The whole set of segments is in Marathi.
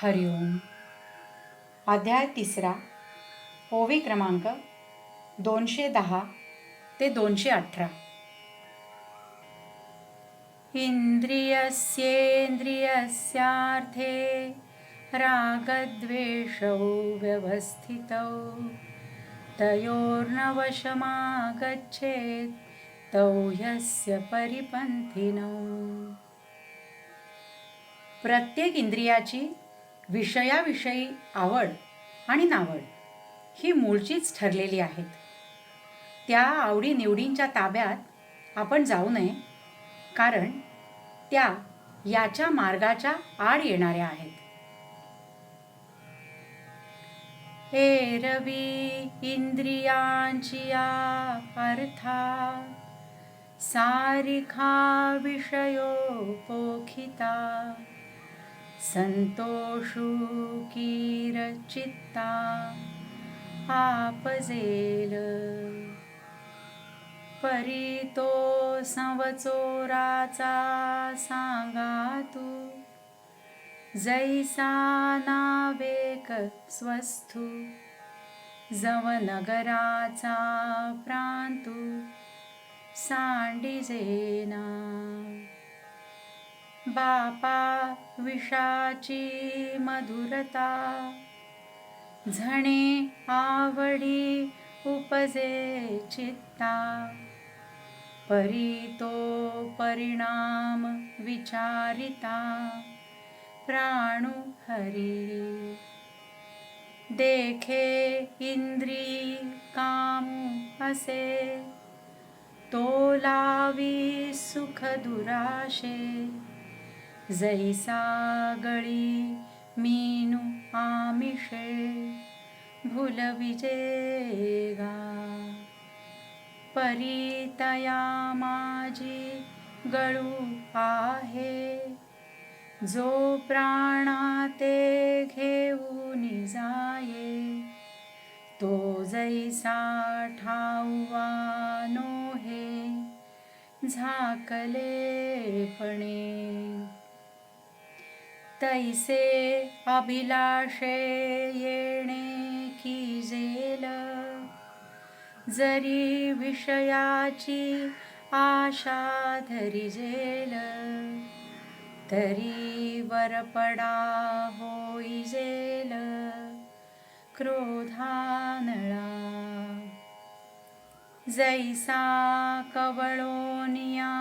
हरिओम अध्याय तिसरा ओवी क्रमांक दोनशे दहा ते दोनशे अठरा. इन्द्रियस्येन्द्रियस्यार्थे रागद्वेषौ व्यवस्थितौ तयोर्नवशमागच्छेत् तौ ह्यस्य परिपन्थिनौ. प्रत्येक इंद्रियाची विषयाविषयी आवड आणि नावड ही मूळचीच ठरलेली आहेत. त्या आवडीनिवडींच्या ताब्यात आपण जाऊ नये कारण त्या याच्या मार्गाच्या आड येणाऱ्या आहेत. एरवी इंद्रियांची या अर्था सारिखा विषयो पोखिता संतोषू चित्ता आपजेल परी तो संवचोराचा सांगा तू जैसा नावेक स्वस्थू जवनगराचा प्रांतू सांडिजेना बापा विषाची मधुरता. झणे आवडी उपजे चित्ता. परी तो परिणाम विचारिता. प्राणु हरी. देखे इंद्री काम असे. तो लावी सुख दुराशे. जैसा गळी मीनू आमिषे भुलविजेगा परितया माझी गळू आहे जो प्राणाते घेऊन जाये तो जैसा ठाऊवानो हे झाकले पणे। तैसे अभिलाषे येणे की जेल? जरी विषयाची आशा धरी जेल तरी वरपडा होई जेल क्रोधानळा. जैसा कवळोनिया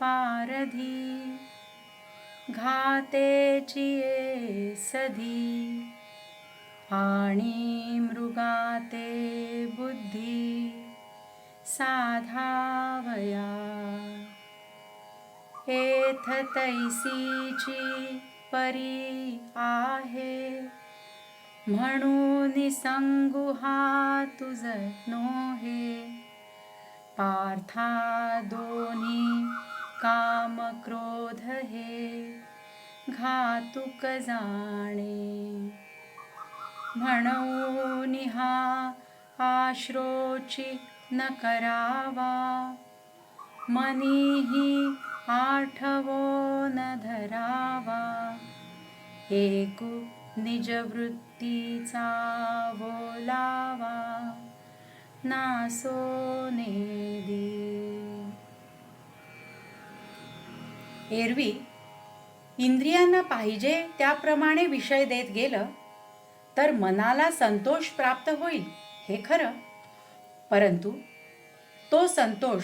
पारधी घातेची सधी आणि मृगाते बुद्धी. साधावया एथ तैसीची परी आहे. म्हणून संगुहा तुझ नोहे. पार्था दोन्ही काम क्रोध हे घातुक जाणे म्हणून हा आश्रोची न करावा। मनीही आठवो न धरावा। एकू निजवृत्तीचा बोलावा नासो नेदी। एरवी इंद्रियांना पाहिजे त्याप्रमाणे विषय देत गेलं तर मनाला संतोष प्राप्त होईल हे खरं. परंतु तो संतोष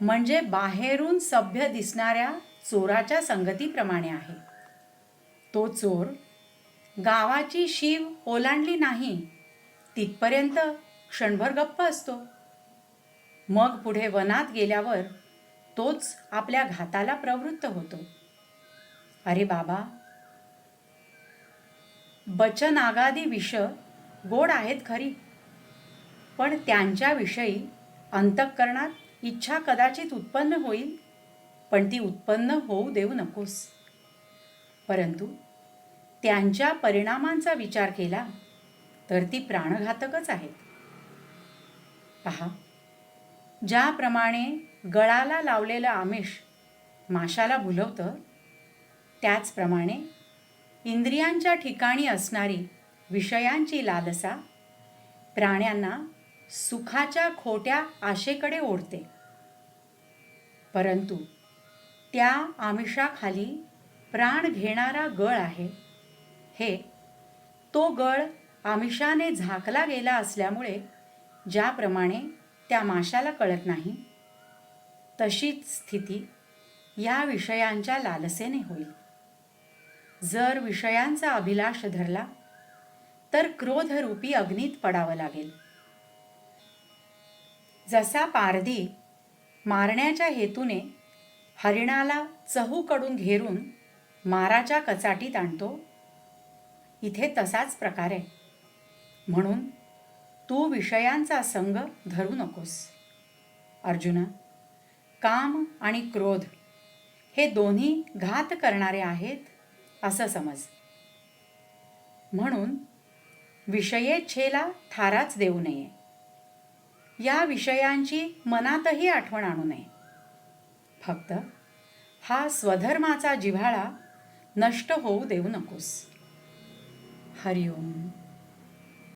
म्हणजे बाहेरून सभ्य दिसणाऱ्या चोराच्या संगतीप्रमाणे आहे. तो चोर गावाची शीव ओलांडली नाही तिथपर्यंत क्षणभर गप्प असतो. मग पुढे वनात गेल्यावर तोच आपल्या घाताला प्रवृत्त होतो. अरे बाबा. बचनागादी विष गोड आहेत खरी पण त्यांच्याविषयी अंतःकरणात इच्छा कदाचित उत्पन्न होईल पण ती उत्पन्न होऊ देऊ नकोस. परंतु त्यांच्या परिणामांचा विचार केला तर ती प्राणघातकच आहेत. पहा ज्याप्रमाणे गळाला लावलेलं आमिष माशाला भुलवतं? त्याचप्रमाणे इंद्रियांच्या ठिकाणी असणारी विषयांची लालसा प्राण्यांना सुखाच्या खोट्या आशेकडे ओढते. परंतु त्या आमिषाखाली प्राण घेणारा गळ आहे. हे तो गळ आमिषाने झाकला गेला असल्यामुळे ज्याप्रमाणे त्या माशाला कळत नाही. तशीच स्थिती या विषयांच्या लालसेने होईल. जर विषयांचा अभिलाष धरला तर क्रोधरूपी अग्नीत पडावं लागेल. जसा पारधी मारण्याच्या हेतूने हरिणाला चहूकडून घेरून माराच्या कचाटीत आणतो इथे तसाच प्रकार आहे. म्हणून तू विषयांचा संग धरू नकोस. अर्जुना काम आणि क्रोध हे दोन्ही घात करणारे आहेत असं समज. म्हणून विषयेच्छेला थाराच देऊ नये. या विषयांची मनातही आठवण आणू नये. फक्त हा स्वधर्माचा जिव्हाळा नष्ट होऊ देऊ नकोस. हरिओम.